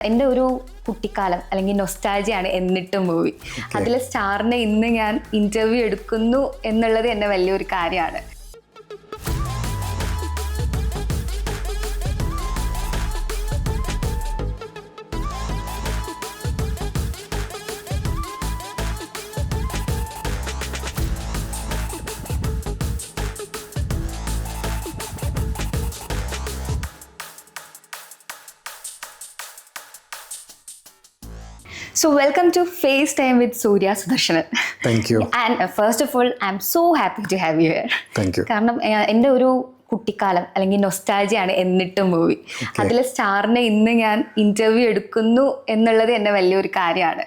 എന്റെ ഒരു കുട്ടിക്കാലം അല്ലെങ്കിൽ നൊസ്റ്റാജിയാണ് എന്നിട്ടും മൂവി അതിലെ സ്റ്റാറിനെ ഇന്ന് ഞാൻ ഇന്റർവ്യൂ എടുക്കുന്നു എന്നുള്ളത് എന്നെ വലിയൊരു കാര്യമാണ്. So welcome to face time with Surya Sudarshanan thank you and first of all I'm so happy to have you here. Thank you കാരണം ഏഹ്, എന്റെ ഒരു കുട്ടിക്കാലം അല്ലെങ്കിൽ നൊസ്റ്റാജിയാണ് എന്നിട്ടും മൂവി അതിലെ സ്റ്റാറിനെ ഇന്ന് ഞാൻ ഇന്റർവ്യൂ എടുക്കുന്നു എന്നുള്ളത് എന്നെ വലിയൊരു കാര്യമാണ്.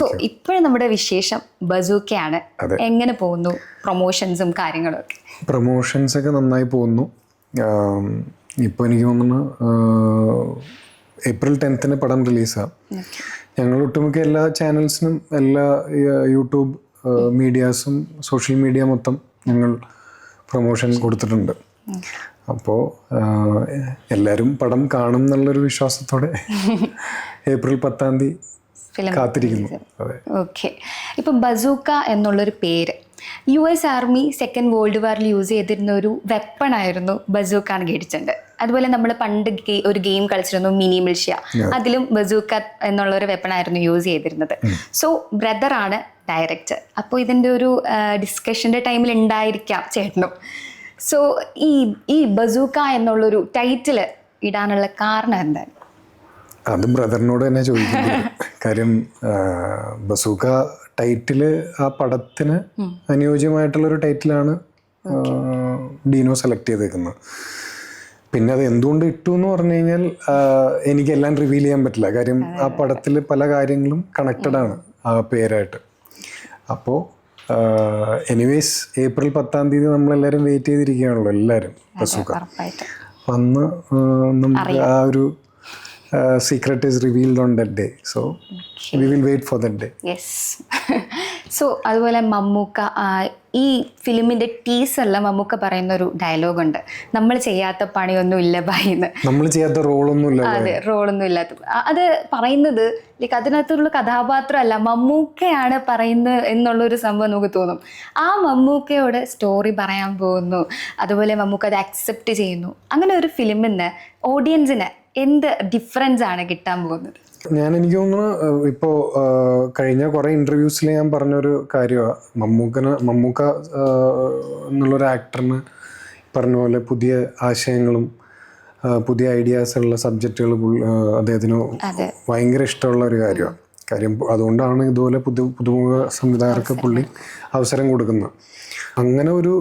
സോ ഇപ്പോഴും നമ്മുടെ വിശേഷം ബസൂക്കയാണ്. എങ്ങനെ പോകുന്നു പ്രൊമോഷൻസും കാര്യങ്ങളും? പ്രൊമോഷൻസ് ഒക്കെ നന്നായി പോകുന്നു. ഇപ്പോൾ എനിക്ക് തോന്നുന്നു ഏപ്രിൽ ടെൻത്തിന് പടം റിലീസാണ് ഞങ്ങൾ ഒട്ടുമിക്ക എല്ലാ ചാനൽസിനും എല്ലാ യൂട്യൂബ് മീഡിയാസും സോഷ്യൽ മീഡിയ മൊത്തം ഞങ്ങൾ പ്രൊമോഷൻ കൊടുത്തിട്ടുണ്ട്. അപ്പോൾ എല്ലാവരും പടം കാണും എന്നുള്ളൊരു വിശ്വാസത്തോടെ ഏപ്രിൽ പത്താം തീയതി കാത്തിരിക്കുന്നു. ഓക്കെ ഇപ്പം ബസൂക്ക എന്നുള്ളൊരു പേര് U S army second world വാറിൽ use ചെയ്തിരുന്ന ഒരു വെപ്പണായിരുന്നു ബസൂക്ക എന്ന് കേട്ടിട്ടുണ്ട് അതുപോലെ നമ്മൾ പണ്ട് ഒരു ഗെയിം കളിച്ചിരുന്നു മിനി മിൽഷ്യ. അതിലും ബസൂക്ക എന്നുള്ള ഒരു വെപ്പണായിരുന്നു യൂസ് ചെയ്തിരുന്നത്. സോ ബ്രദറാണ് ഡയറക്ടർ അപ്പോൾ ഇതിന്റെ ഒരു ഡിസ്കഷന്റെ ടൈമിൽ ഉണ്ടായിരിക്കാം ചേട്ടനും. സോ ഈ ഈ ബസൂക്ക എന്നുള്ളൊരു ടൈറ്റിൽ ഇടാനുള്ള കാരണം എന്താണ്? അതും ബ്രദറിനോട് തന്നെ ചോദിക്കുന്നു. കാര്യം ബസൂക്ക ടൈറ്റിൽ ആ പടത്തിന് അനുയോജ്യമായിട്ടുള്ളൊരു ടൈറ്റിലാണ് ആ, ഡീനോ സെലക്ട് ചെയ്തേക്കുന്നത്. പിന്നെ അത് എന്തുകൊണ്ട് ഇട്ടു എന്ന് പറഞ്ഞു കഴിഞ്ഞാൽ എനിക്ക് എനിക്കെല്ലാം റിവീൽ ചെയ്യാൻ പറ്റില്ല. കാര്യം ആ പടത്തിൽ പല കാര്യങ്ങളും കണക്റ്റഡ് ആണ് ആ പേരായിട്ട്. അപ്പോൾ എനിവേസ് ഏപ്രിൽ പത്താം തീയതി നമ്മളെല്ലാവരും വെയിറ്റ് ചെയ്തിരിക്കുകയാണല്ലോ എല്ലാവരും ബസൂക്ക ആ, നമുക്ക് ആ ഒരു secret is revealed on that day so we will wait for that day yes so അതുപോലെ മമ്മൂക്ക ഈ ഫിലിമിന്റെ ടീസറിൽ മമ്മൂക്ക പറയുന്ന ഒരു ഡയലോഗ് ഉണ്ട്. നമ്മൾ ചെയ്യാത്ത പണിയൊന്നും ഇല്ല ഭയന്ന് നമ്മൾ ചെയ്യാത്ത റോളൊന്നും ഇല്ല അതെ റോളൊന്നും ഇല്ലാത്ത. അത് പറയുന്നത് ലൈക്ക് അതിനകത്തുള്ള കഥാപാത്രമല്ല മമ്മൂക്കയാണ് പറയുന്നത് എന്നുള്ളൊരു സംഭവം നമുക്ക് തോന്നും. ആ മമ്മൂക്കയോട് സ്റ്റോറി പറയാൻ പോകുന്നു. അതുപോലെ മമ്മൂക്ക അത് അക്സെപ്റ്റ് ചെയ്യുന്നു. അങ്ങനെ ഒരു ഫിലിമിന് ഓഡിയൻസിന് എന്ത് ഡിഫറൻസ് ആണ് കിട്ടാൻ പോകുന്നത്? ഞാൻ എനിക്ക് തോന്നുന്നു ഇപ്പോൾ ഇപ്പോ കഴിഞ്ഞ കുറേ ഇന്റർവ്യൂസിൽ ഞാൻ പറഞ്ഞൊരു കാര്യമാണ് മമ്മൂക്കന് മമ്മൂക്ക എന്നുള്ളൊരു ആക്ടറിന് പറഞ്ഞ പോലെ പുതിയ ആശയങ്ങളും പുതിയ ഐഡിയാസ് ഉള്ള സബ്ജക്റ്റുകൾ അദ്ദേഹത്തിന് ഭയങ്കര ഇഷ്ടമുള്ള ഒരു കാര്യമാണ് കാര്യം അതുകൊണ്ടാണ് ഇതുപോലെ പുതു പുതുമുഖ സംവിധായകർക്ക് പുള്ളി അവസരം കൊടുക്കുന്നത്. അങ്ങനെ ഒരു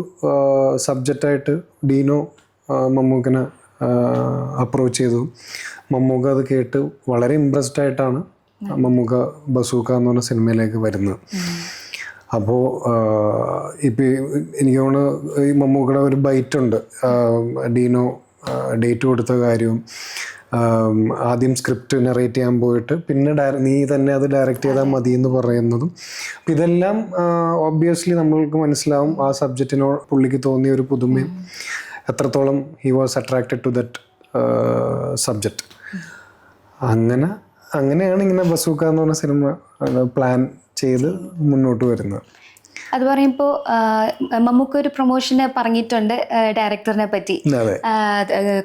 സബ്ജക്റ്റായിട്ട് ഡീനോ മമ്മൂക്കനെ അപ്രോച്ച് ചെയ്തു. മമ്മൂക്ക അത് കേട്ട് വളരെ ഇമ്പ്രസ്ഡ് ആയിട്ടാണ് മമ്മൂക്ക ബസൂക്ക എന്ന് പറഞ്ഞ സിനിമയിലേക്ക് വരുന്നത്. അപ്പോൾ ഇപ്പം എനിക്ക് തോന്നുന്നു ഈ മമ്മൂക്കയുടെ ഒരു ബൈറ്റ് ഉണ്ട്. ഡീനോ ഡേറ്റ് കൊടുത്ത കാര്യവും ആദ്യം സ്ക്രിപ്റ്റ് നറേറ്റ് ചെയ്യാൻ പോയിട്ട് പിന്നെ ഡയറ നീ തന്നെ അത് ഡയറക്റ്റ് ചെയ്താൽ മതി എന്ന് പറയുന്നതും അപ്പം ഇതെല്ലാം ഓബ്വിയസ്ലി നമ്മൾക്ക് മനസ്സിലാവും ആ സബ്ജക്റ്റിനോ പുള്ളിക്ക് തോന്നിയ ഒരു പുതുമയും. എത്രത്തോളം he was attracted to that subject അങ്ങനെ അങ്ങനെയാണ് ഇങ്ങനെ ബസൂക്ക എന്ന് പറഞ്ഞ സിനിമ പ്ലാൻ ചെയ്ത് മുന്നോട്ട് വരുന്നത്. അത് പറയുമ്പോൾ മമ്മൂക്ക ഒരു പ്രൊമോഷന് പറഞ്ഞിട്ടുണ്ട് ഡയറക്ടറിനെ പറ്റി.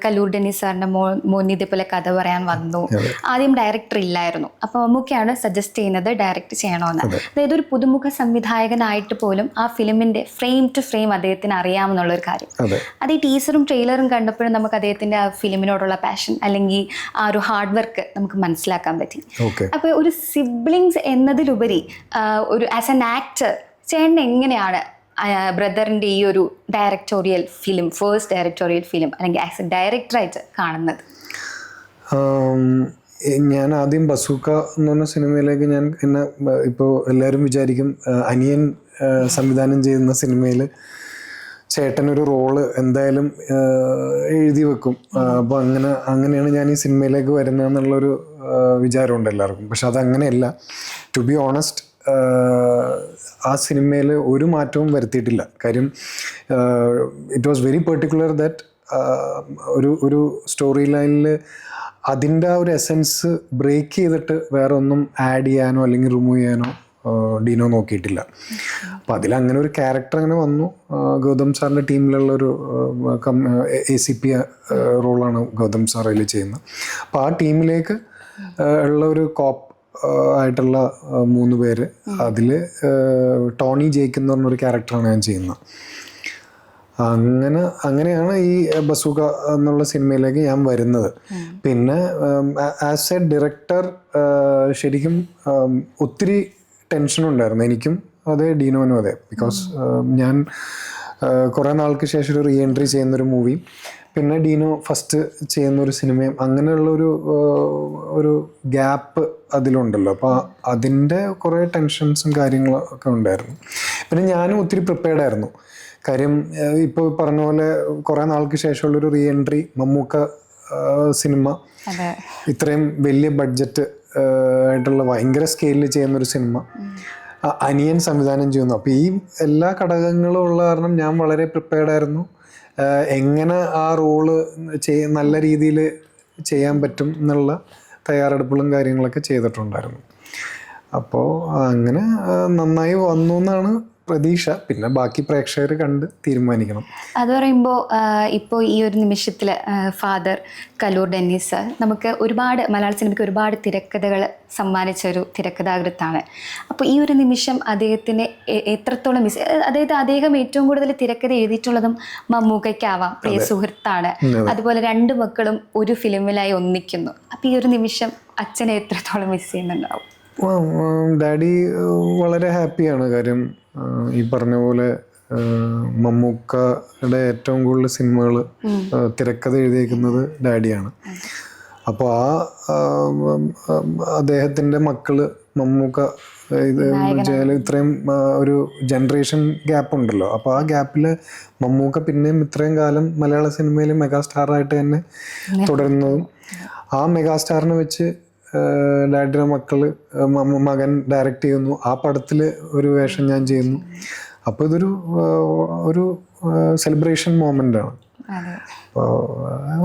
കല്ലൂർ ഡെന്നിസ് സാറിന്റെ മോ മോൻ ഇതേപോലെ കഥ പറയാൻ വന്നു. ആദ്യം ഡയറക്ടർ ഇല്ലായിരുന്നു. അപ്പൊ മമ്മൂക്കയാണ് സജസ്റ്റ് ചെയ്യുന്നത് ഡയറക്ട് ചെയ്യണമെന്ന് അതായത് ഒരു പുതുമുഖ സംവിധായകനായിട്ട് പോലും ആ ഫിലിമിന്റെ ഫ്രെയിം ടു ഫ്രെയിം അദ്ദേഹത്തിന് അറിയാമെന്നുള്ള ഒരു കാര്യം. അതെ. ഈ ടീസറും ട്രെയിലറും കണ്ടപ്പോഴും നമുക്ക് അദ്ദേഹത്തിന്റെ ആ ഫിലിമിനോടുള്ള പാഷൻ അല്ലെങ്കിൽ ആ ഒരു ഹാർഡ് വർക്ക് നമുക്ക് മനസ്സിലാക്കാൻ പറ്റി. അപ്പൊ അപ്പോൾ ഒരു സിബ്ലിങ്സ് എന്നതിലുപരി ഒരു ആസ് ആൻ ആക്ടർ ചേട്ടൻ എങ്ങനെയാണ് ബ്രദറിന്റെ ഈ ഒരു directorial film first directorial film അല്ലെങ്കിൽ ആസ് എ ഡയറക്ടറായിട്ട് കാണുന്നത്? ഞാൻ ആദ്യം ബസൂക്ക എന്ന് പറഞ്ഞ സിനിമയിലേക്ക് ഞാൻ എന്നെ ഇപ്പോൾ എല്ലാവരും വിചാരിക്കും അനിയൻ സംവിധാനം ചെയ്യുന്ന സിനിമയിൽ ചേട്ടനൊരു റോൾ എന്തായാലും എഴുതി വെക്കും. അപ്പോൾ അങ്ങനെ അങ്ങനെയാണ് ഞാൻ ഈ സിനിമയിലേക്ക് വരുന്നതെന്നുള്ളൊരു വിചാരമുണ്ട് എല്ലാവർക്കും. പക്ഷെ അതങ്ങനെയല്ല. ടു ബി ഓണസ്റ്റ് ആ സിനിമയിൽ ഒരു മാറ്റവും വരുത്തിയിട്ടില്ല. കാര്യം it was very particular that ഒരു ഒരു സ്റ്റോറി ലൈനിൽ അതിന്റെ ആ ഒരു എസെൻസ് ബ്രേക്ക് ചെയ്തിട്ട് വേറെ ഒന്നും ആഡ് ചെയ്യാനോ അല്ലെങ്കിൽ റിമൂവ് ചെയ്യാനോ ഡീനോ നോക്കിയിട്ടില്ല. അപ്പം അതിൽ അങ്ങനെ ഒരു ക്യാരക്ടർ അങ്ങനെ വന്നു. ഗൗതം സാറിന്റെ ടീമിലുള്ള ഒരു എ സി പി റോളാണ് ഗൗതം സാർ അതിൽ ചെയ്യുന്നത്. അപ്പോൾ ആ ടീമിലേക്ക് ഉള്ള ഒരു കോപ്പ് ആയിട്ടുള്ള മൂന്ന് പേര്. അതിൽ ടോണി ജേക്ക് എന്ന് പറഞ്ഞൊരു ക്യാരക്ടറാണ് ഞാൻ ചെയ്യുന്നത് അങ്ങനെ അങ്ങനെയാണ് ഈ ബസൂക എന്നുള്ള സിനിമയിലേക്ക് ഞാൻ വരുന്നത്. പിന്നെ ആസ് എ ഡയറക്ടർ ശരിക്കും ഒത്തിരി ടെൻഷൻ ഉണ്ടായിരുന്നു എനിക്കും അതെ ഡീനോനും അതെ. ബിക്കോസ് ഞാൻ കുറേ നാൾക്ക് ശേഷം ഒരു റീ എൻട്രി ചെയ്യുന്നൊരു മൂവി പിന്നെ ഡീനോ ഫസ്റ്റ് ചെയ്യുന്ന ഒരു സിനിമയും അങ്ങനെയുള്ളൊരു ഒരു ഒരു ഗ്യാപ്പ് അതിലുണ്ടല്ലോ. അപ്പോൾ അതിന്റെ കുറേ ടെൻഷൻസും കാര്യങ്ങളും ഒക്കെ ഉണ്ടായിരുന്നു. പിന്നെ ഞാനും ഒത്തിരി പ്രിപ്പയർഡ് ആയിരുന്നു. കാര്യം ഇപ്പോൾ പറഞ്ഞ പോലെ കുറേ നാൾക്ക് ശേഷമുള്ളൊരു റീ എൻട്രി മമ്മൂക്ക സിനിമ. ഇത്രയും വലിയ ബഡ്ജറ്റ് ആയിട്ടുള്ള ഭയങ്കര സ്കെയിലിൽ ചെയ്യുന്നൊരു സിനിമ. അനിയൻ സംവിധാനം ചെയ്യുന്നു. അപ്പോൾ ഈ എല്ലാ ഘടകങ്ങളും ഉള്ള കാരണം ഞാൻ വളരെ പ്രിപ്പയർഡ് ആയിരുന്നു. എങ്ങനെ ആ റോൾ ചെയ്യ നല്ല രീതിയിൽ ചെയ്യാൻ പറ്റും എന്നുള്ള തയ്യാറെടുപ്പുകളും കാര്യങ്ങളൊക്കെ ചെയ്തിട്ടുണ്ടായിരുന്നു. അപ്പോൾ അങ്ങനെ നന്നായി വന്നു എന്നാണ് പ്രതീക്ഷ. പിന്നെ ബാക്കി പ്രേക്ഷകർ കണ്ട് തീരുമാനിക്കണം. അത് പറയുമ്പോൾ ഇപ്പോൾ ഈ ഒരു നിമിഷത്തിൽ ഫാദർ കലൂർ ഡെന്നിസ് നമുക്ക് ഒരുപാട് മലയാള സിനിമയ്ക്ക് ഒരുപാട് തിരക്കഥകൾ സമ്മാനിച്ച ഒരു തിരക്കഥാകൃത്താണ്. അപ്പോൾ ഈ ഒരു നിമിഷം അദ്ദേഹത്തിന് എത്രത്തോളം മിസ് അതായത് അദ്ദേഹം ഏറ്റവും കൂടുതൽ തിരക്കഥ എഴുതിയിട്ടുള്ളതും മമ്മൂക്കയ്ക്കാവാം പ്രിയ സുഹൃത്താണ്. അതുപോലെ രണ്ട് മക്കളും ഒരു ഫിലിമിലായി ഒന്നിക്കുന്നു. അപ്പോൾ ഈ ഒരു നിമിഷം അച്ഛനെ എത്രത്തോളം മിസ് ചെയ്യുന്നുണ്ടാവും? ഡാഡി വളരെ ഹാപ്പിയാണ്. കാര്യം ഈ പറഞ്ഞ പോലെ മമ്മൂക്കയുടെ ഏറ്റവും കൂടുതൽ സിനിമകൾ തിരക്കഥ എഴുതിയേക്കുന്നത് ഡാഡിയാണ്. അപ്പോൾ ആ അദ്ദേഹത്തിന്റെ മക്കൾ മമ്മൂക്ക ഇത് വെച്ചാൽ ഇത്രയും ഒരു ജനറേഷൻ ഗ്യാപ്പ് ഉണ്ടല്ലോ. അപ്പോൾ ആ ഗ്യാപ്പിൽ മമ്മൂക്ക പിന്നെയും ഇത്രയും കാലം മലയാള സിനിമയിൽ മെഗാസ്റ്റാറായിട്ട് തന്നെ തുടരുന്നതും ആ മെഗാസ്റ്റാറിനെ വെച്ച് ഡാഡിയുടെ മക്കൾ മകൻ ഡയറക്റ്റ് ചെയ്യുന്നു. ആ പടത്തിൽ ഒരു വേഷം ഞാൻ ചെയ്യുന്നു. അപ്പോൾ ഇതൊരു ഒരു സെലിബ്രേഷൻ മോമെന്റ് ആണ്. അപ്പോൾ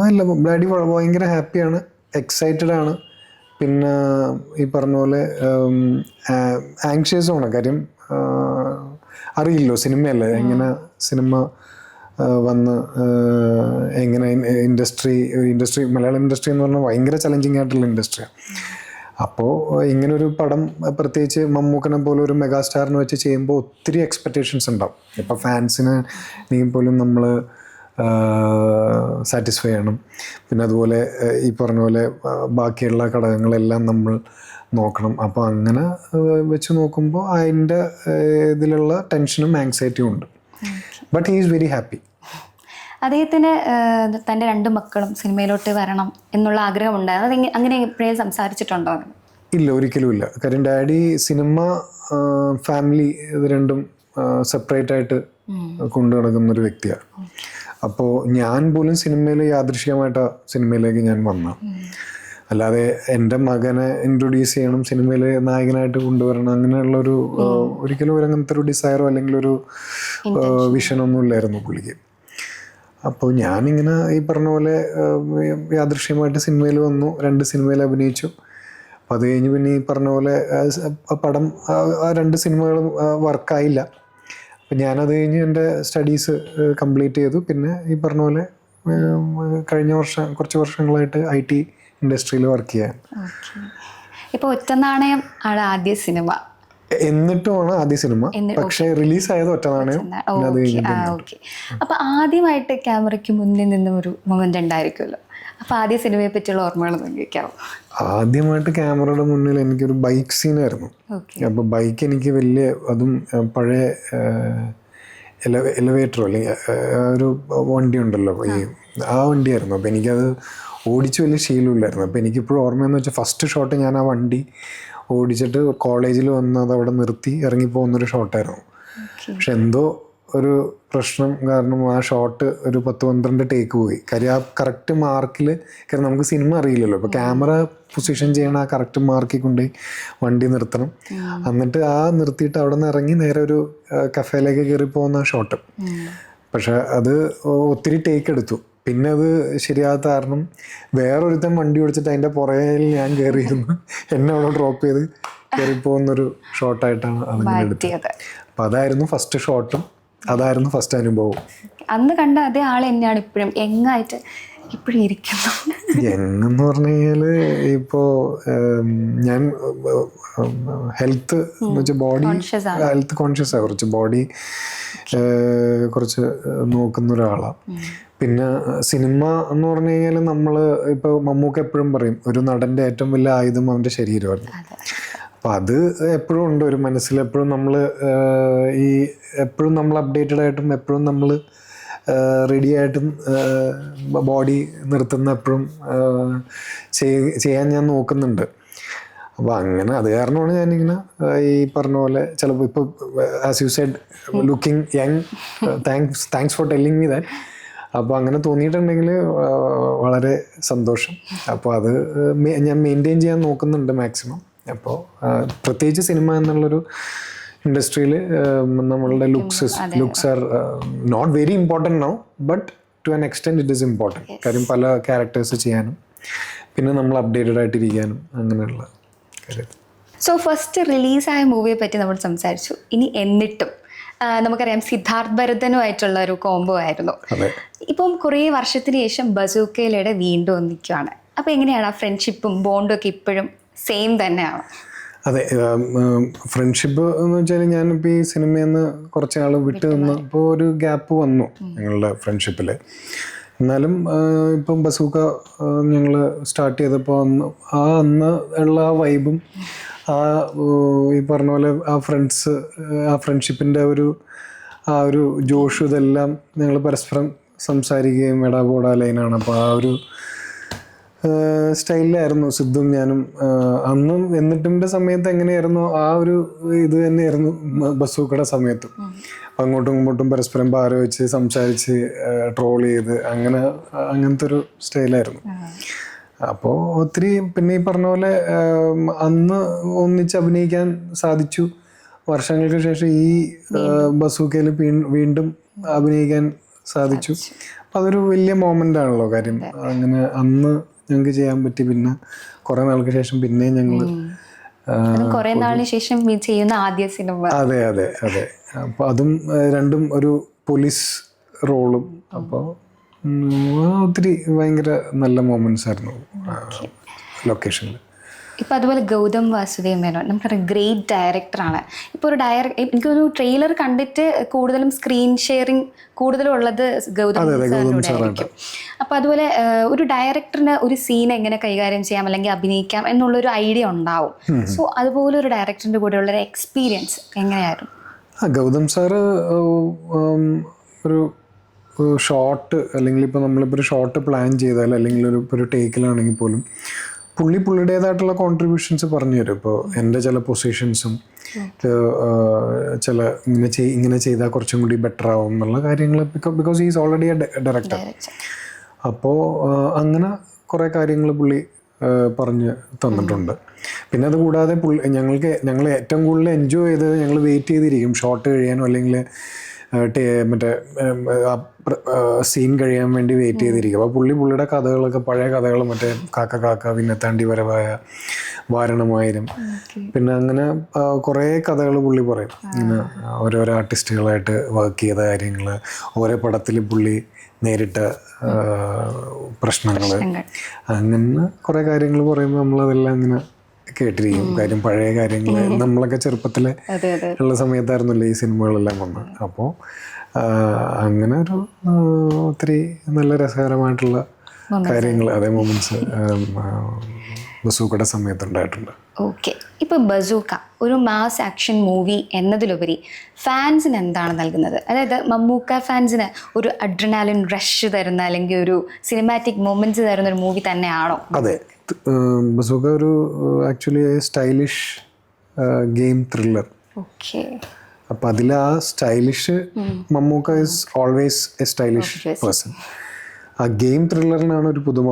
അല്ല ഡാഡി ഭയങ്കര ഹാപ്പിയാണ് എക്സൈറ്റഡ് ആണ്. പിന്നെ ഈ പറഞ്ഞ പോലെ ആങ്ഷ്യസും ആണ്. കാര്യം അറിയില്ലോ സിനിമയല്ലേ? എങ്ങനെ സിനിമ വന്ന് എങ്ങനെ ഇൻഡസ്ട്രി ഇൻഡസ്ട്രി മലയാളം ഇൻഡസ്ട്രി എന്ന് പറഞ്ഞാൽ ഭയങ്കര ചലഞ്ചിങ് ആയിട്ടുള്ള ഇൻഡസ്ട്രിയാണ് അപ്പോൾ ഇങ്ങനൊരു പടം പ്രത്യേകിച്ച് മമ്മൂക്കനെ പോലെ ഒരു മെഗാസ്റ്റാറിനെ വെച്ച് ചെയ്യുമ്പോൾ ഒത്തിരി എക്സ്പെക്റ്റേഷൻസ് ഉണ്ടാവും. ഇപ്പോൾ ഫാൻസിന് നീ പോലും നമ്മൾ സാറ്റിസ്ഫൈ ആണ്. പിന്നെ അതുപോലെ ഈ പറഞ്ഞ പോലെ ബാക്കിയുള്ള ഘടകങ്ങളെല്ലാം നമ്മൾ നോക്കണം. അപ്പോൾ അങ്ങനെ വെച്ച് നോക്കുമ്പോൾ അതിന്റെ ഇതിലുള്ള ടെൻഷനും ആങ്സൈറ്റിയും ഉണ്ട്. But he is very happy അദ്ദേഹത്തിന് തന്റെ രണ്ട് മക്കളും സിനിമയിലോട്ട് വരണം എന്നുള്ള ആഗ്രഹമുണ്ടായിരുന്നു അത് അങ്ങനെ എപ്പോഴും സംസാരിച്ചിട്ടുണ്ടോ? ഇല്ല ഒരിക്കലും ഇല്ല. കാര്യം ഡാഡി സിനിമ ഫാമിലി ഇത് രണ്ടും സെപ്പറേറ്റ് ആയിട്ട് കൊണ്ടു നടക്കുന്ന ഒരു വ്യക്തിയാണ് അപ്പോൾ ഞാൻ പോലും സിനിമയിൽ യാദൃശികമായിട്ടാണ് സിനിമയിലേക്ക് ഞാൻ വന്ന. അല്ലാതെ എന്റെ മകനെ ഇൻട്രൊഡ്യൂസ് ചെയ്യണം സിനിമയിൽ നായകനായിട്ട് കൊണ്ടുവരണം അങ്ങനെയുള്ള ഒരു ഒരിക്കലും ഒരു അങ്ങനത്തെ ഒരു ഡിസയറോ അല്ലെങ്കിൽ ഒരു വിഷനൊന്നും ഇല്ലായിരുന്നു പുള്ളിക്ക്. അപ്പോൾ ഞാനിങ്ങനെ ഈ പറഞ്ഞ പോലെ യാദൃശ്യമായിട്ട് സിനിമയിൽ വന്നു രണ്ട് സിനിമയിൽ അഭിനയിച്ചു. അപ്പോൾ അത് കഴിഞ്ഞ് പിന്നെ ഈ പറഞ്ഞ പോലെ പടം ആ രണ്ട് സിനിമകളും വർക്കായില്ല. അപ്പം ഞാനത് കഴിഞ്ഞ് എന്റെ സ്റ്റഡീസ് കംപ്ലീറ്റ് ചെയ്തു. പിന്നെ ഈ പറഞ്ഞ പോലെ കഴിഞ്ഞ വർഷം കുറച്ച് വർഷങ്ങളായിട്ട് ഐ ടി ഇൻഡസ്ട്രിയിൽ വർക്ക് ചെയ്യാൻ. ഇപ്പൊ ഇപ്പോൾ ഒറ്റനാണയം ആണ് ആദ്യ സിനിമ. എന്നിട്ടുമാണ് ആദ്യ സിനിമ. പക്ഷെ റിലീസ് ആയത് ഒറ്റ നാണയം ഓക്കെ അപ്പോൾ ആദ്യമായിട്ട് ക്യാമറയ്ക്ക് മുന്നിൽ നിന്നും ഒരു മൊമെന്റ് ഉണ്ടായിരിക്കുമല്ലോ. അപ്പൊ ആദ്യ സിനിമയെ പറ്റിയുള്ള ഓർമ്മകൾ ചോദിക്കാമോ ആദ്യമായിട്ട് ക്യാമറയുടെ മുന്നിൽ എനിക്കൊരു ബൈക്ക് സീനായിരുന്നു അപ്പൊ അപ്പോൾ ബൈക്ക് എനിക്ക് വലിയ അതും പഴയ എലവേറ്ററോ അല്ലെങ്കിൽ ഒരു വണ്ടി ഉണ്ടല്ലോ ഈ ആ വണ്ടിയായിരുന്നു. അപ്പോൾ എനിക്കത് ഓടിച്ച് വലിയ ശീലമില്ലായിരുന്നു. അപ്പോൾ എനിക്കിപ്പോഴും ഓർമ്മയെന്ന് വെച്ചാൽ ഫസ്റ്റ് ഷോട്ട് ഞാൻ ആ വണ്ടി ഓടിച്ചിട്ട് കോളേജിൽ വന്ന് അത് അവിടെ നിർത്തി ഇറങ്ങി പോകുന്നൊരു ഷോട്ടായിരുന്നു പക്ഷെ എന്തോ ഒരു പ്രശ്നം കാരണം ആ ഷോട്ട് ഒരു പത്ത് പന്ത്രണ്ട് ടേക്ക് പോയി. കാര്യം ആ കറക്റ്റ് മാർക്കിൽ കാരണം നമുക്ക് സിനിമ അറിയില്ലല്ലോ. അപ്പോൾ ക്യാമറ പൊസിഷൻ ചെയ്യണം ആ കറക്റ്റ് മാർക്കിൽ കൊണ്ടുപോയി വണ്ടി നിർത്തണം. എന്നിട്ട് ആ നിർത്തിയിട്ട് അവിടെ നിന്ന് ഇറങ്ങി നേരെ ഒരു കഫേയിലേക്ക് കയറി പോകുന്ന ഷോട്ട് പക്ഷെ അത് ഒത്തിരി ടേക്ക് എടുത്തു. പിന്നെ അത് ശരിയാകാത്ത കാരണം വേറൊരുത്തൻ വണ്ടി ഓടിച്ചിട്ട് അതിന്റെ പുറകിൽ ഞാൻ കയറിയിരുന്നു എന്നെ അവിടെ ഡ്രോപ്പ് ചെയ്ത് കയറി പോകുന്നൊരു ഷോട്ടായിട്ടാണ് അതിങ്ങനെ എടുത്തത്. അപ്പം അതായിരുന്നു ഫസ്റ്റ് ഷോട്ടും അതായിരുന്നു ഫസ്റ്റ് അനുഭവം അന്ന് കണ്ട അതേ ആൾ തന്നെയാണ് ഇപ്പോഴും. എങ്ങായിട്ട് ഇപ്പോഴും ഇരിക്കുന്നു. എങ്ങെന്ന് പറഞ്ഞു കഴിഞ്ഞാൽ ഇപ്പോൾ ഞാൻ ഹെൽത്ത് ബോഡി ഹെൽത്ത് കോൺഷ്യസ് ആണ്. കുറച്ച് ബോഡി കുറച്ച് നോക്കുന്ന ഒരാളാണ് പിന്നെ സിനിമ എന്ന് പറഞ്ഞു കഴിഞ്ഞാൽ നമ്മൾ ഇപ്പോൾ മമ്മൂക്ക് എപ്പോഴും പറയും ഒരു നടന്റെ ഏറ്റവും വലിയ ആയുധം അവന്റെ ശരീരമാണ്. അപ്പം അത് എപ്പോഴും ഉണ്ട്. ഒരു മനസ്സിൽ എപ്പോഴും നമ്മൾ ഈ എപ്പോഴും നമ്മൾ അപ്ഡേറ്റഡ് ആയിട്ടും എപ്പോഴും നമ്മൾ റെഡി ആയിട്ട് ബോഡി നിർത്തുന്ന എപ്പോഴും ചെയ്യാൻ ഞാൻ നോക്കുന്നുണ്ട്. അപ്പോൾ അങ്ങനെ അത് കാരണമാണ് ഞാനിങ്ങനെ ഈ പറഞ്ഞ പോലെ ചിലപ്പോൾ ഇപ്പോൾ as you said looking young thanks thanks for telling me that അപ്പോൾ അങ്ങനെ തോന്നിയിട്ടുണ്ടെങ്കിൽ വളരെ സന്തോഷം. അപ്പോൾ അത് ഞാൻ മെയിന്റെയിൻ ചെയ്യാൻ നോക്കുന്നുണ്ട് മാക്സിമം അപ്പോൾ പ്രത്യേകിച്ച് സിനിമ എന്നുള്ളൊരു ഇൻഡസ്ട്രിയിൽ നമ്മളുടെ looks looks are not very important no but to an extent it is important കാര്യം പല ക്യാരക്ടേഴ്സ് ചെയ്യാനും പിന്നെ നമ്മൾ അപ്ഡേറ്റഡ് ആയിട്ടിരിക്കാനും അങ്ങനെയുള്ള കാര്യം. സോ ഫസ്റ്റ് റിലീസായ മൂവിയെ പറ്റി നമ്മൾ സംസാരിച്ചു. ഇനി എന്നിട്ടും. നമുക്കറിയാം സിദ്ധാർത്ഥ് ഭരതനുമായിട്ടുള്ള ഒരു കോംബോ ആയിരുന്നു. ഇപ്പം കുറേ വർഷത്തിന് ശേഷം ബസൂക്കയിലൂടെ വീണ്ടും ഒന്നിക്കുകയാണ് അപ്പോൾ എങ്ങനെയാണ് ആ ഫ്രണ്ട്ഷിപ്പും ബോണ്ടും ഒക്കെ ഇപ്പോഴും സെയിം തന്നെയാണ്? അതെ ഫ്രണ്ട്ഷിപ്പ് എന്ന് വെച്ചാൽ ഞാനിപ്പോൾ ഈ സിനിമയിൽ നിന്ന് കുറച്ച് നാൾ വിട്ട് നിന്നപ്പോൾ ഒരു ഗ്യാപ്പ് വന്നു ഞങ്ങളുടെ ഫ്രണ്ട്ഷിപ്പിൽ എന്നാലും ഇപ്പം ബസൂക്ക ഞങ്ങൾ സ്റ്റാർട്ട് ചെയ്തപ്പോൾ അന്ന് ആ അന്ന് ഉള്ള ആ വൈബും ആ ഈ പറഞ്ഞ പോലെ ആ ഫ്രണ്ട്സ് ആ ഫ്രണ്ട്ഷിപ്പിന്റെ ഒരു ആ ഒരു ജോഷു ഇതെല്ലാം ഞങ്ങൾ പരസ്പരം സംസാരിക്കുകയും എടാ പോടാ ലൈനാണ് അപ്പോൾ ആ ഒരു സ്റ്റൈലിലായിരുന്നു സിദ്ധും ഞാനും. അന്നും എന്നിട്ടിന്റെ സമയത്ത് എങ്ങനെയായിരുന്നു ആ ഒരു ഇത് തന്നെയായിരുന്നു ബസൂക്കയുടെ സമയത്തും. അപ്പം അങ്ങോട്ടും ഇങ്ങോട്ടും പരസ്പരം പാര വെച്ച് സംസാരിച്ച് ട്രോൾ ചെയ്ത് അങ്ങനെ അങ്ങനത്തെ ഒരു സ്റ്റൈലായിരുന്നു. അപ്പോൾ ഒത്തിരി പിന്നെ ഈ പറഞ്ഞ പോലെ അന്ന് ഒന്നിച്ച് അഭിനയിക്കാൻ സാധിച്ചു. വർഷങ്ങൾക്ക് ശേഷം ഈ ബസൂക്കയിൽ വീണ്ടും അഭിനയിക്കാൻ സാധിച്ചു. അപ്പം അതൊരു വലിയ മോമെന്റ് ആണല്ലോ കാര്യം. അങ്ങനെ അന്ന് ഞങ്ങൾക്ക് ചെയ്യാൻ പറ്റി. പിന്നെ കുറേ നാൾക്ക് ശേഷം പിന്നെയും ഞങ്ങൾ കുറേ നാളിന് ശേഷം ചെയ്യുന്ന ആദ്യ സിനിമ. അതെ അതെ അതെ. അപ്പൊ അതും രണ്ടും ഒരു പോലീസ് റോളും. അപ്പോൾ ഒത്തിരി ഭയങ്കര നല്ല മൊമെന്റ്സ് ആയിരുന്നു ലൊക്കേഷനിൽ ഇപ്പൊ അതുപോലെ ഗൗതം വാസുദേവ് മേനോൻ നമുക്കൊരു ഗ്രേറ്റ് ഡയറക്ടറാണ് ഇപ്പോൾ ഒരു ഡയറ എനിക്കൊരു ട്രെയിലർ കണ്ടിട്ട് കൂടുതലും സ്ക്രീൻ ഷെയറിങ് കൂടുതലുള്ളത് ഗൗതം സാറിനോട് ആയിരിക്കും. അപ്പോൾ അതുപോലെ ഒരു ഡയറക്ടറിന് ഒരു സീൻ എങ്ങനെ കൈകാര്യം ചെയ്യാം അല്ലെങ്കിൽ അഭിനയിക്കാം എന്നുള്ളൊരു ഐഡിയ ഉണ്ടാവും. സോ അതുപോലെ ഒരു ഡയറക്ടറിന്റെ കൂടെയുള്ള ഒരു എക്സ്പീരിയൻസ് എങ്ങനെയായിരുന്നു? ആ ഗൗതം സാറ് ഒരു ഷോർട്ട് അല്ലെങ്കിൽ ഇപ്പോൾ നമ്മളിപ്പോൾ ഒരു ഷോർട്ട് പ്ലാൻ ചെയ്താൽ അല്ലെങ്കിൽ ഒരു ഒരു ടേക്കിലാണെങ്കിൽ പോലും പുള്ളി പുള്ളിയുടേതായിട്ടുള്ള കോൺട്രിബ്യൂഷൻസ് പറഞ്ഞു തരും. ഇപ്പോൾ എന്റെ ചില പൊസിഷൻസും ചില ഇങ്ങനെ ചെയ് ഇങ്ങനെ ചെയ്താൽ കുറച്ചും കൂടി ബെറ്റർ ആവും എന്നുള്ള കാര്യങ്ങൾ because is already a director അപ്പോൾ അങ്ങനെ കുറേ കാര്യങ്ങൾ പുള്ളി പറഞ്ഞ് തന്നിട്ടുണ്ട്. പിന്നെ അത് കൂടാതെ പുള്ളി ഞങ്ങൾക്ക് ഞങ്ങൾ ഏറ്റവും കൂടുതൽ എൻജോയ് ചെയ്തത് ഞങ്ങൾ വെയിറ്റ് ചെയ്തിരിക്കും. ഷോർട്ട് കഴിയാനോ അല്ലെങ്കിൽ മറ്റേ സീൻ കഴിയാൻ വേണ്ടി വെയിറ്റ് ചെയ്തിരിക്കും. അപ്പോൾ പുള്ളി പുള്ളിയുടെ കഥകളൊക്കെ പഴയ കഥകൾ മറ്റേ കാക്ക കാക്ക വിന്നത്താണ്ടി വരവായ വാരണമായിരം. പിന്നെ അങ്ങനെ കുറേ കഥകൾ പുള്ളി പറയും. ഇങ്ങനെ ഓരോരോ ആർട്ടിസ്റ്റുകളായിട്ട് വർക്ക് ചെയ്ത കാര്യങ്ങൾ ഓരോ പടത്തിൽ പുള്ളി നേരിട്ട പ്രശ്നങ്ങൾ. അങ്ങനെ കുറേ കാര്യങ്ങൾ പറയുമ്പോൾ നമ്മളതെല്ലാം ഇങ്ങനെ കേട്ടിരിക്കും. കാര്യം പഴയ കാര്യങ്ങൾ നമ്മളൊക്കെ അതെ ഉള്ള സമയത്തായിരുന്നല്ലോ ഈ സിനിമകളെല്ലാം വന്ന് അപ്പോൾ അങ്ങനെ ഒരു ഒത്തിരി നല്ല രസകരമായിട്ടുള്ള കാര്യങ്ങൾ അതേ മൊമെന്റ്സ് ബസൂക്കയുടെ സമയത്ത് ഉണ്ടായിട്ടുണ്ട് ഓക്കെ ഇപ്പൊ ബസൂക്ക ഒരു മാസ് ആക്ഷൻ മൂവി എന്നതിലുപരി ഫാൻസിന് എന്താണ് നൽകുന്നത്? അതായത് മമ്മൂക്ക ഫാൻസിന് ഒരു അഡ്രിനാലിൻ റഷ് തരുന്ന അല്ലെങ്കിൽ ഒരു സിനിമാറ്റിക് മൊമെന്റ്സ് തരുന്ന ഒരു മൂവി തന്നെയാണോ? അതെ. ബസൂക്ക ഒരു actually stylish game thriller okay അപ്പം അതിൽ ആ stylish Mammookka is always a stylish person ആ ഗെയിം ത്രില്ലറിനാണ് ഒരു പുതുമ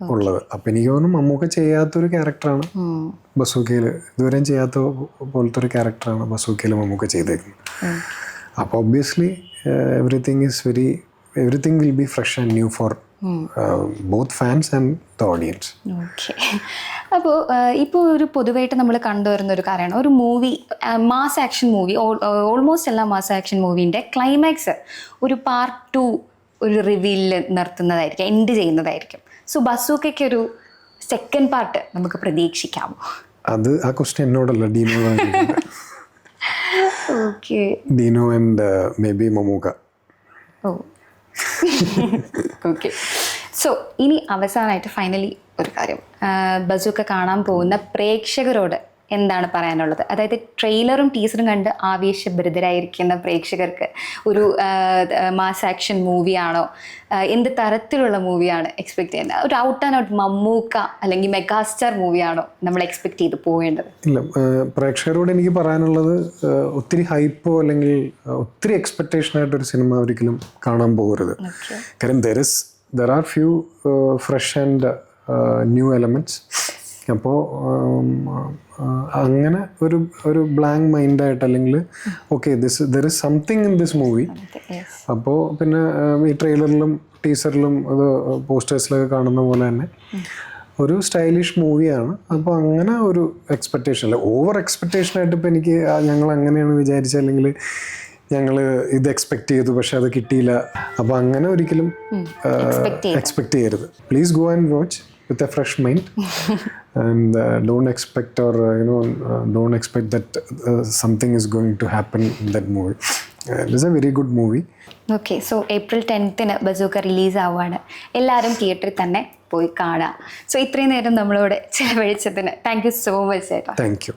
ഉള്ളത്. അപ്പം എനിക്ക് തോന്നുന്നു മമ്മൂക്ക ചെയ്യാത്തൊരു ക്യാരക്ടറാണ്. ബസൂക്കയിൽ ഇതുവരെയും ചെയ്യാത്ത പോലത്തെ ഒരു ക്യാരക്ടറാണ് ബസൂക്കയിൽ മമ്മൂക്ക ചെയ്തേക്കുന്നത്. അപ്പോൾ obviously everything is very everything will be fresh and new for both fans and the audience okay. അപ്പോൾ ഇപ്പോൾ ഒരു പൊതുവായിട്ട് നമ്മൾ കണ്ടുവരുന്ന ഒരു കാര്യമാണ്. ഒരു movie mass action movie almost എല്ലാ മാസ് ആക്ഷൻ മൂവിന്റെ ക്ലൈമാക്സ് ഒരു പാർട്ട് ടു ഒരു റിവീലിൽ നിർത്തുന്നതായിരിക്കും എൻഡ് ചെയ്യുന്നതായിരിക്കും. സോ സെക്കൻഡ് പാർട്ട് നമുക്ക് പ്രതീക്ഷിക്കാമോ? അത് ആ question എന്നോടല്ല Deeno okay Deeno and may be Mammookka oh. Okay so ഇനി അവസാനമായിട്ട് ഫൈനലി ഒരു കാര്യം. ബസൂക്ക കാണാൻ പോകുന്ന പ്രേക്ഷകരോട് എന്താണ് പറയാനുള്ളത്? അതായത് ട്രെയിലറും ടീസറും കണ്ട് ആവേശഭരിതരായിരിക്കുന്ന പ്രേക്ഷകർക്ക് ഒരു മാസ് ആക്ഷൻ മൂവിയാണോ? എന്ത് തരത്തിലുള്ള മൂവിയാണ് എക്സ്പെക്ട് ചെയ്യുന്നത്? ഒരു ഔട്ട് ആൻഡ് ഔട്ട് മമ്മൂക്ക അല്ലെങ്കിൽ മെഗാസ്റ്റാർ മൂവിയാണോ നമ്മൾ എക്സ്പെക്ട് ചെയ്ത് പോകേണ്ടത്? ഇല്ല പ്രേക്ഷകരോട് എനിക്ക് പറയാനുള്ളത് ഒത്തിരി ഹൈപ്പോ അല്ലെങ്കിൽ ഒത്തിരി എക്സ്പെക്ടേഷൻ ആയിട്ടൊരു സിനിമ ഒരിക്കലും കാണാൻ പോകരുത്. കാരണം കാര്യം there is there are few fresh and new elements അപ്പോൾ അങ്ങനെ ഒരു ഒരു ബ്ലാങ്ക് മൈൻഡായിട്ട് അല്ലെങ്കിൽ okay this there is something in this movie അപ്പോൾ പിന്നെ ഈ ട്രെയിലറിലും ടീസറിലും അത് പോസ്റ്റേഴ്സിലൊക്കെ കാണുന്ന പോലെ തന്നെ ഒരു സ്റ്റൈലിഷ് മൂവിയാണ് അപ്പോൾ അങ്ങനെ ഒരു എക്സ്പെക്റ്റേഷൻ അല്ല ഓവർ എക്സ്പെക്റ്റേഷൻ ആയിട്ട് ഇപ്പോൾ എനിക്ക് ഞങ്ങൾ അങ്ങനെയാണ് വിചാരിച്ചത് അല്ലെങ്കിൽ ഞങ്ങൾ ഇത് എക്സ്പെക്ട് ചെയ്തു പക്ഷെ അത് കിട്ടിയില്ല. അപ്പോൾ അങ്ങനെ ഒരിക്കലും എക്സ്പെക്ട് ചെയ്യരുത്. Please go and watch with a fresh mind and don't expect or you know don't expect that something is going to happen in that movie it is a very good movie okay so April ടെൻത്തിന് bazooka release ആവുകയാണ് എല്ലാവരും തിയേറ്ററിൽ തന്നെ പോയി കാണാം. So ഇത്രയും നേരം നമ്മളോട് ചിലവഴിച്ചതിന് താങ്ക് യു സോ മച്ച് ചേട്ടാ. Thank you